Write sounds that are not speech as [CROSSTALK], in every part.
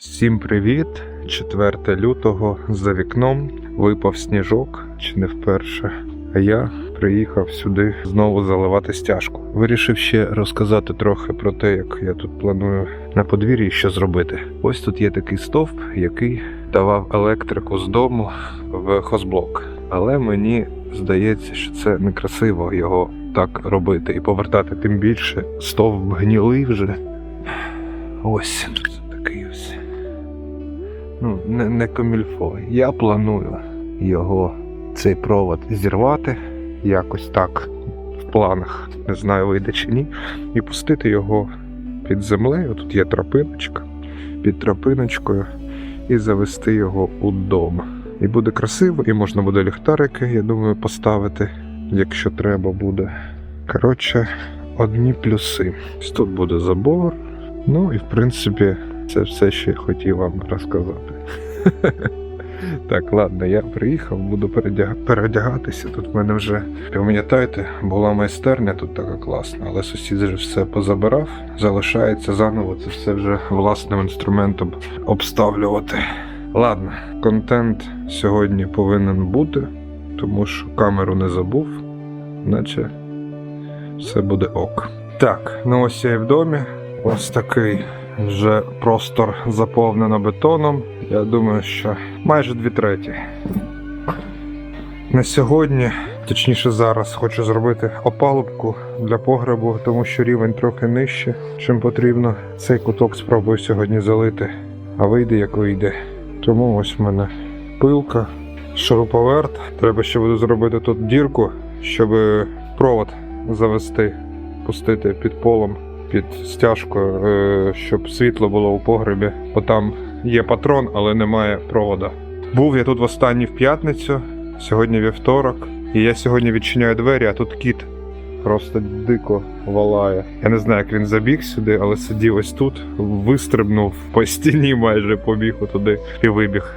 Всім привіт! 4 лютого за вікном випав сніжок, чи не вперше. А я приїхав сюди знову заливати стяжку. Вирішив ще розказати трохи про те, як я тут планую на подвір'ї що зробити. Ось тут є такий стовп, який давав електрику з дому в хозблок. Але мені здається, що це некрасиво його так робити і повертати. Тим більше стовп гнілий вже. Ось. Ну, не, не комільфо. Я планую його, цей провод, зірвати якось так в планах. Не знаю, вийде чи ні. І пустити його під землею. Тут є тропиночка, під тропиночкою, і завести його у дом. І буде красиво, і можна буде ліхтарики, я думаю, поставити, якщо треба буде. Коротше, одні плюси. Тут буде забор. Ну і в принципі, це все, я хотів вам розказати. [LAUGHS] Так, ладно, я приїхав, буду передяг... передягатися. Тут в мене вже, пам'ятаєте, була майстерня тут така класна, але сусід вже все позабирав. Залишається заново це все вже власним інструментом обставлювати. Ладно, контент сьогодні повинен бути, тому що камеру не забув, наче все буде ок. Так, ну ось я і в домі. Ось такий вже простор заповнено бетоном. Я думаю, що майже дві треті. На сьогодні, точніше зараз, хочу зробити опалубку для погребу, тому що рівень трохи нижче, чим потрібно. Цей куток спробую сьогодні залити, а вийде як вийде. Тому ось в мене пилка, шуруповерт. Треба ще буду зробити тут дірку, щоб провод завести, пустити під полом під стяжкою, е, щоб світло було у погребі, бо там є патрон, але немає провода. Був я тут в останній в п'ятницю, сьогодні вівторок, і я сьогодні відчиняю двері, а тут кіт просто дико валає. Я не знаю, як він забіг сюди, але сидів ось тут, вистрибнув по стіні, майже побіг туди і вибіг.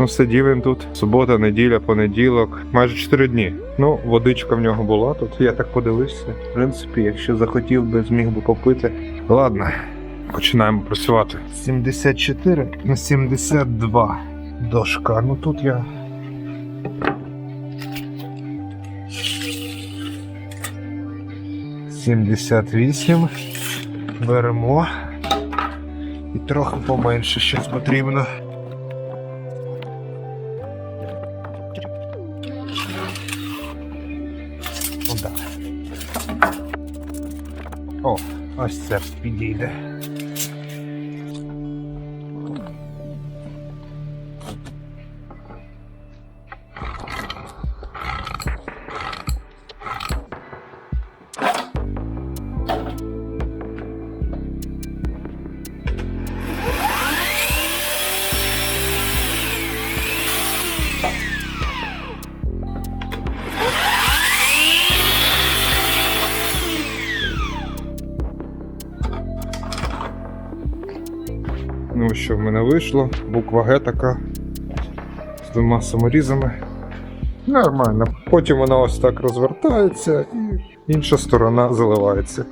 Ну, сидів він тут. Субота, неділя, понеділок, майже 4 дні. Ну, водичка в нього була тут. Я так подивився. В принципі, якщо захотів би, зміг би попити. Ладно, починаємо працювати. 74 на 72 дошка. Ну тут я. Сімдесят вісім. Беремо. І трохи поменше щось потрібно. Ось це підійде. Ну, що в мене вийшло? Буква Г така з двома саморізами. Нормально. Потім вона ось так розвертається і інша сторона заливається.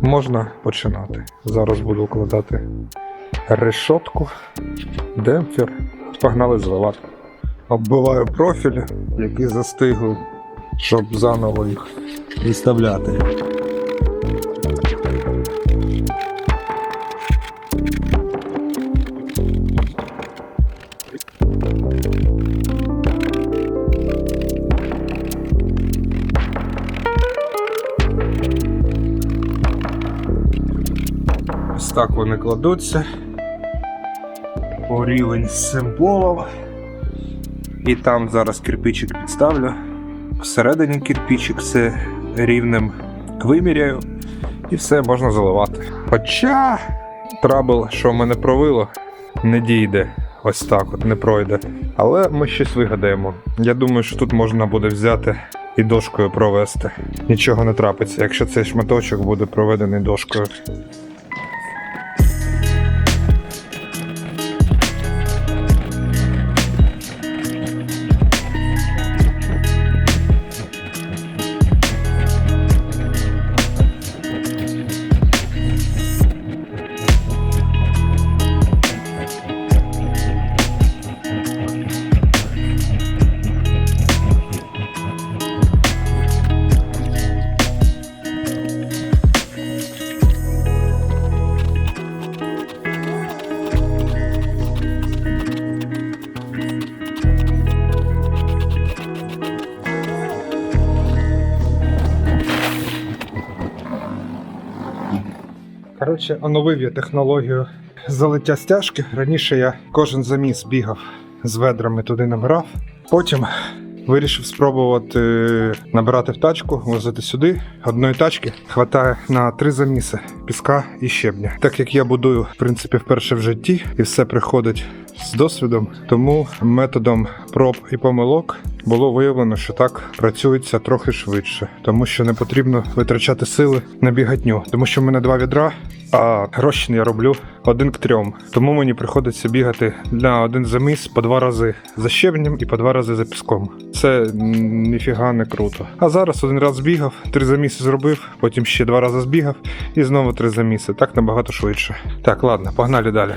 Можна починати. Зараз буду укладати решотку, демпфер. Погнали заливати. Оббиваю профілі, які застигли, щоб заново їх виставляти. Ось так вони кладуться. По рівень з символом. І там зараз кирпичик підставлю. Всередині кирпичик все рівнем виміряю. І все можна заливати. Хоча трабл, що мене провило, не дійде. Ось так от не пройде. Але ми щось вигадаємо. Я думаю, що тут можна буде взяти і дошкою провести. Нічого не трапиться, якщо цей шматочок буде проведений дошкою. Коротше, оновив я технологію залиття стяжки. Раніше я кожен заміс бігав з ведрами туди набирав. Потім вирішив спробувати набирати в тачку, возити сюди. Одної тачки хватає на три заміси піска і щебня. Так як я будую, в принципі, вперше в житті, і все приходить з досвідом, тому методом проб і помилок було виявлено, що так працюється трохи швидше, тому що не потрібно витрачати сили на бігатню, тому що в мене два відра, а розчин я роблю один к трьом. Тому мені приходиться бігати на один заміс по два рази за щебнем і по два рази за піском. Це ніфіга не круто. А зараз один раз збігав, три заміси зробив, потім ще два рази збігав і знову три заміси. Так набагато швидше. Так, ладно, погнали далі.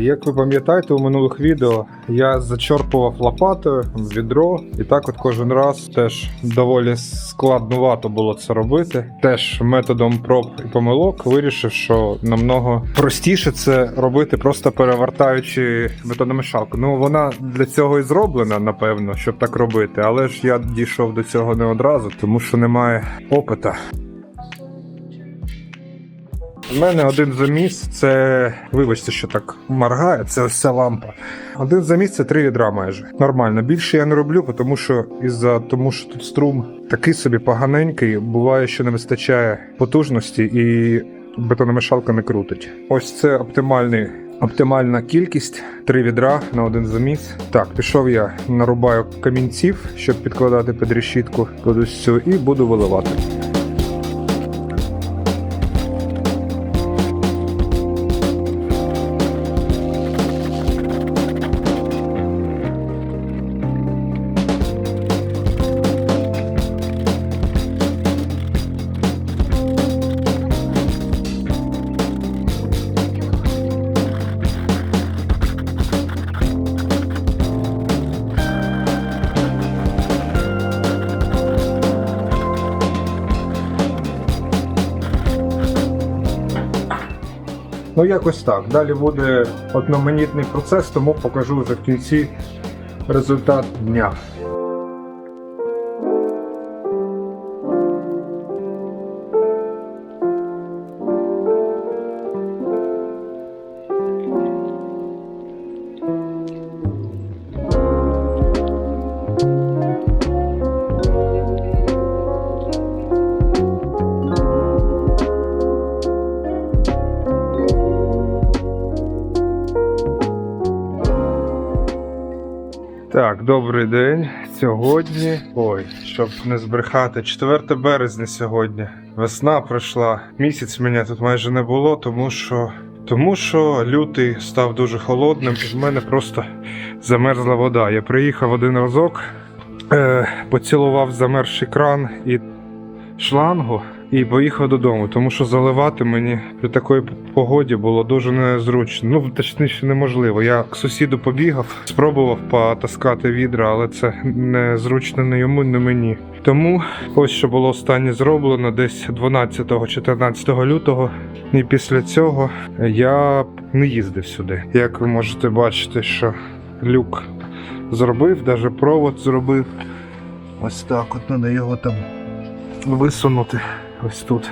Як ви пам'ятаєте, у минулих відео я зачерпував лопатою в відро, і так от кожен раз теж доволі складнувато було це робити. Теж методом проб і помилок вирішив, що намного простіше це робити, просто перевертаючи бетономішалку. Ну вона для цього і зроблена, напевно, щоб так робити, але ж я дійшов до цього не одразу, тому що немає опита. У мене один заміс це. Вибачте, що так моргає, це ця лампа. Один заміс це три відра майже. Нормально. Більше я не роблю, тому що із-за тому, що тут струм такий собі поганенький, буває, що не вистачає потужності і бетономішалка не крутить. Ось це оптимальний. Оптимальна кількість три відра на один заміс. Так, пішов я нарубаю камінців, щоб підкладати під решітку цю, і буду виливати. Ну, якось так. Далі буде одноманітний процес, тому покажу вже в кінці результат дня. Сьогодні. Ой, щоб не збрехати, 4 березня сьогодні. Весна пройшла. Місяць мене тут майже не було, тому що. Тому що лютий став дуже холодним, і в мене просто замерзла вода. Я приїхав один разок, е, поцілував замерзший кран і шлангу і поїхав додому, тому що заливати мені при такій погоді було дуже незручно. Ну, точніше, неможливо. Я к сусіду побігав, спробував потаскати відра, але це незручно не йому, не мені. Тому ось що було останнє зроблено десь 12-14 лютого. І після цього я не їздив сюди. Як ви можете бачити, що люк зробив, навіть провод зробив. Ось так, от треба його там висунути ось тут.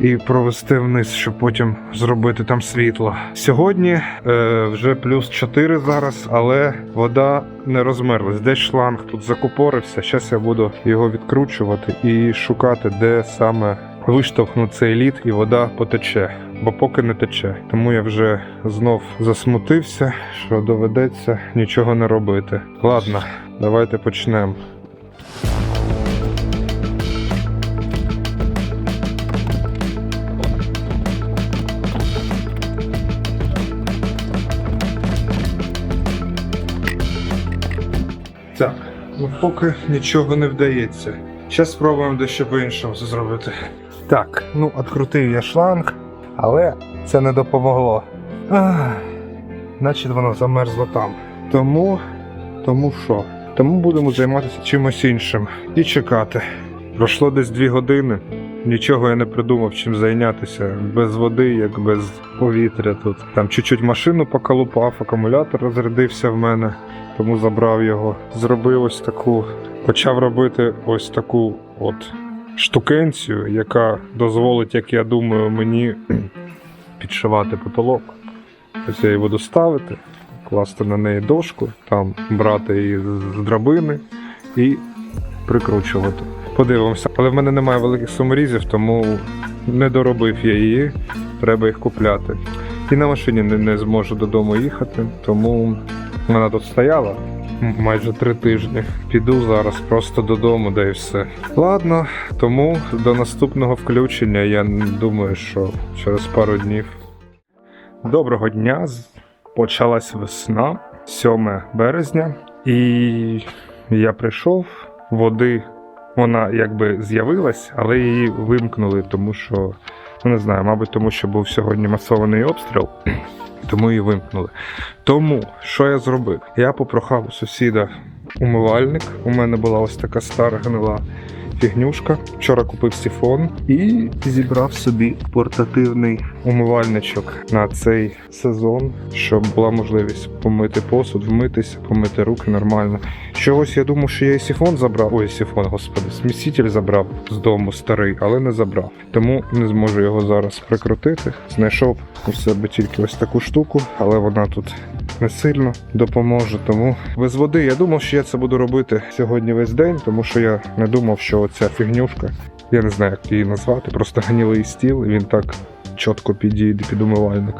І провести вниз, щоб потім зробити там світло. Сьогодні е, вже плюс 4 зараз, але вода не розмерлась. Десь шланг тут закупорився. Зараз я буду його відкручувати і шукати, де саме виштовхну цей лід і вода потече. Бо поки не тече. Тому я вже знов засмутився, що доведеться нічого не робити. Ладно, давайте почнемо. Поки нічого не вдається. Зараз спробуємо дещо по-іншому це зробити. Так, ну відкрутив я шланг, але це не допомогло. Ах, значить воно замерзло там. Тому, тому що? Тому будемо займатися чимось іншим і чекати. Пройшло десь дві години. Нічого я не придумав чим зайнятися. Без води, як без повітря тут. Там чуть-чуть машину поколупав, акумулятор розрядився в мене тому забрав його. Зробив ось таку, почав робити ось таку от штукенцію, яка дозволить, як я думаю, мені [CLEARS THROAT] підшивати потолок. Ось я її буду ставити, класти на неї дошку, там брати її з драбини і прикручувати. Подивимося. Але в мене немає великих саморізів, тому не доробив я її. Треба їх купляти. І на машині не, не зможу додому їхати, тому вона тут стояла майже три тижні. Піду зараз просто додому, да і все. Ладно, тому до наступного включення я думаю, що через пару днів. Доброго дня! Почалась весна, 7 березня, і я прийшов, води вона якби з'явилась, але її вимкнули, тому що, ну не знаю, мабуть, тому що був сьогодні масований обстріл, [CLEARS THROAT] тому її вимкнули. Тому що я зробив? Я попрохав у сусіда умивальник. У мене була ось така стара гнила фігнюшка. Вчора купив сифон і зібрав собі портативний умивальничок на цей сезон, щоб була можливість помити посуд, вмитися, помити руки нормально. Чогось я думав, що я і сифон забрав. Ой, сифон, господи, сміситель забрав з дому старий, але не забрав. Тому не зможу його зараз прикрутити. Знайшов у себе тільки ось таку штуку, але вона тут не сильно допоможе. Тому без води я думав, що я це буду робити сьогодні весь день, тому що я не думав, що ця фігнюшка, я не знаю, як її назвати, просто гнілий стіл, він так чітко підійде під умивальник.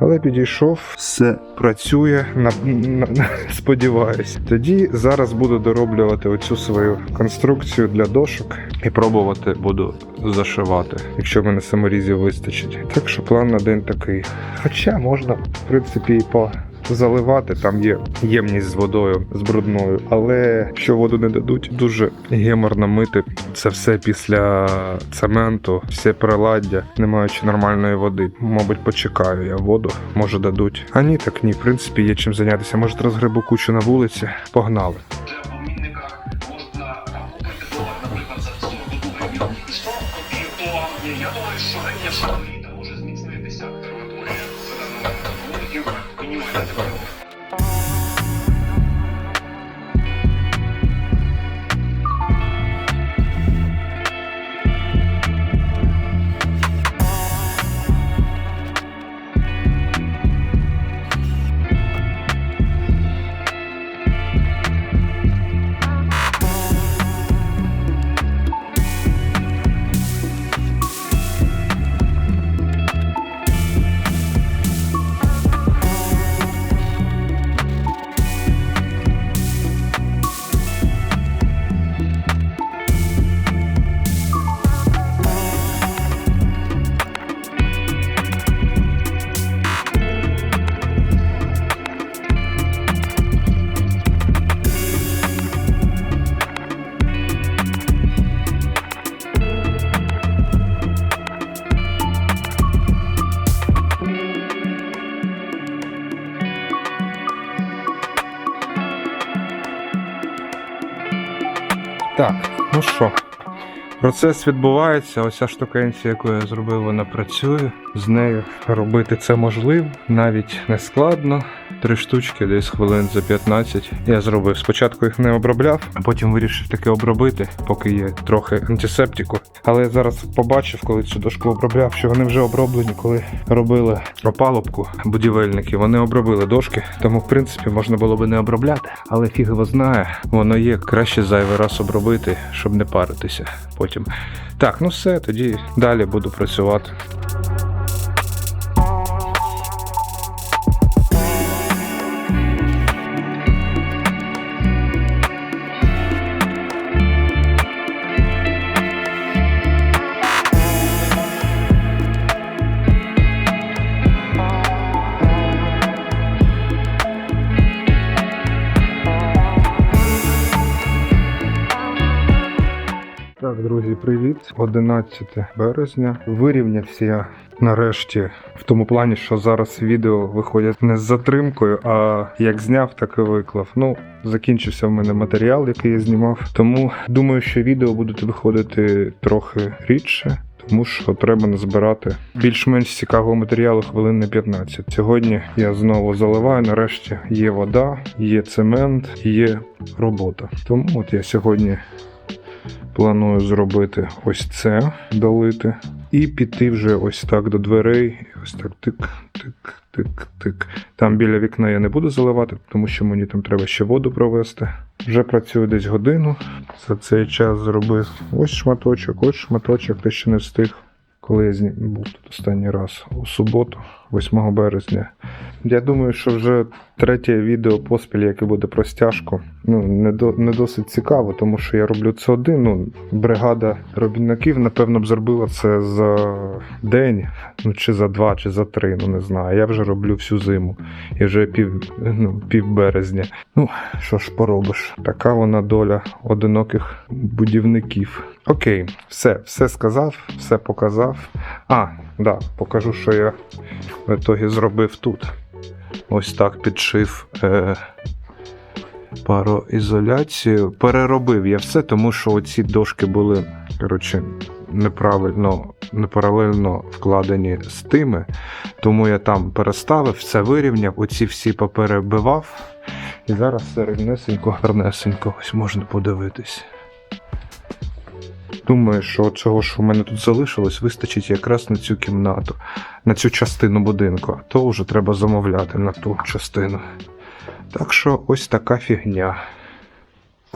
Але підійшов, все працює, на, на, на- сподіваюсь. Тоді зараз буду дороблювати оцю свою конструкцію для дошок і пробувати буду зашивати, якщо в мене саморізів вистачить. Так що план на день такий. Хоча можна, в принципі, і по. Заливати там є ємність з водою, з брудною, але якщо воду не дадуть, дуже геморно мити це все після цементу, все приладдя, не маючи нормальної води. Мабуть, почекаю я воду, може дадуть. А ні, так ні, в принципі, є чим зайнятися. Може, розгребу кучу на вулиці. Погнали. для помінника можна 感觉怪怪的 Так, ну що, процес відбувається. Ось ця штукенція, яку я зробив, вона працює. З нею робити це можливо, навіть не складно. Три штучки, десь хвилин за 15 я зробив. Спочатку їх не обробляв, а потім вирішив таки обробити, поки є трохи антисептику. Але я зараз побачив, коли цю дошку обробляв, що вони вже оброблені, коли робили опалубку будівельники. Вони обробили дошки, тому в принципі можна було би не обробляти. Але фіг його знає, воно є краще зайвий раз обробити, щоб не паритися потім. Так, ну все, тоді далі буду працювати. Друзі, привіт. 11 березня. Вирівнявся я нарешті в тому плані, що зараз відео виходять не з затримкою, а як зняв, так і виклав. Ну, закінчився в мене матеріал, який я знімав. Тому думаю, що відео будуть виходити трохи рідше. Тому що треба назбирати більш-менш цікавого матеріалу хвилин на 15. Сьогодні я знову заливаю. Нарешті є вода, є цемент, є робота. Тому от я сьогодні Планую зробити ось це, долити, і піти вже ось так до дверей. Ось так тик, тик, тик, тик. Там біля вікна я не буду заливати, тому що мені там треба ще воду провести. Вже працюю десь годину. За цей час зробив ось шматочок, ось шматочок, те ще не встиг. Коли я був тут останній раз у суботу, 8 березня. Я думаю, що вже третє відео поспіль, яке буде про стяжку, ну не, до, не досить цікаво, тому що я роблю це один. Ну, бригада робітників, напевно, б зробила це за день, ну чи за два, чи за три, ну не знаю. Я вже роблю всю зиму. І вже пів, ну, пів березня. Ну, що ж поробиш? Така вона доля одиноких будівників. Окей, все, все сказав, все показав. А, да, покажу, що я в ітогі зробив тут. Ось так підшив е, пароізоляцію. Переробив я все, тому що оці дошки були, коротше, неправильно, непаралельно вкладені з тими. Тому я там переставив, все вирівняв, оці всі поперебивав. І зараз все рівнесенько, гарнесенько, ось можна подивитись. Думаю, що цього, що в мене тут залишилось, вистачить якраз на цю кімнату, на цю частину будинку. То вже треба замовляти на ту частину. Так що ось така фігня.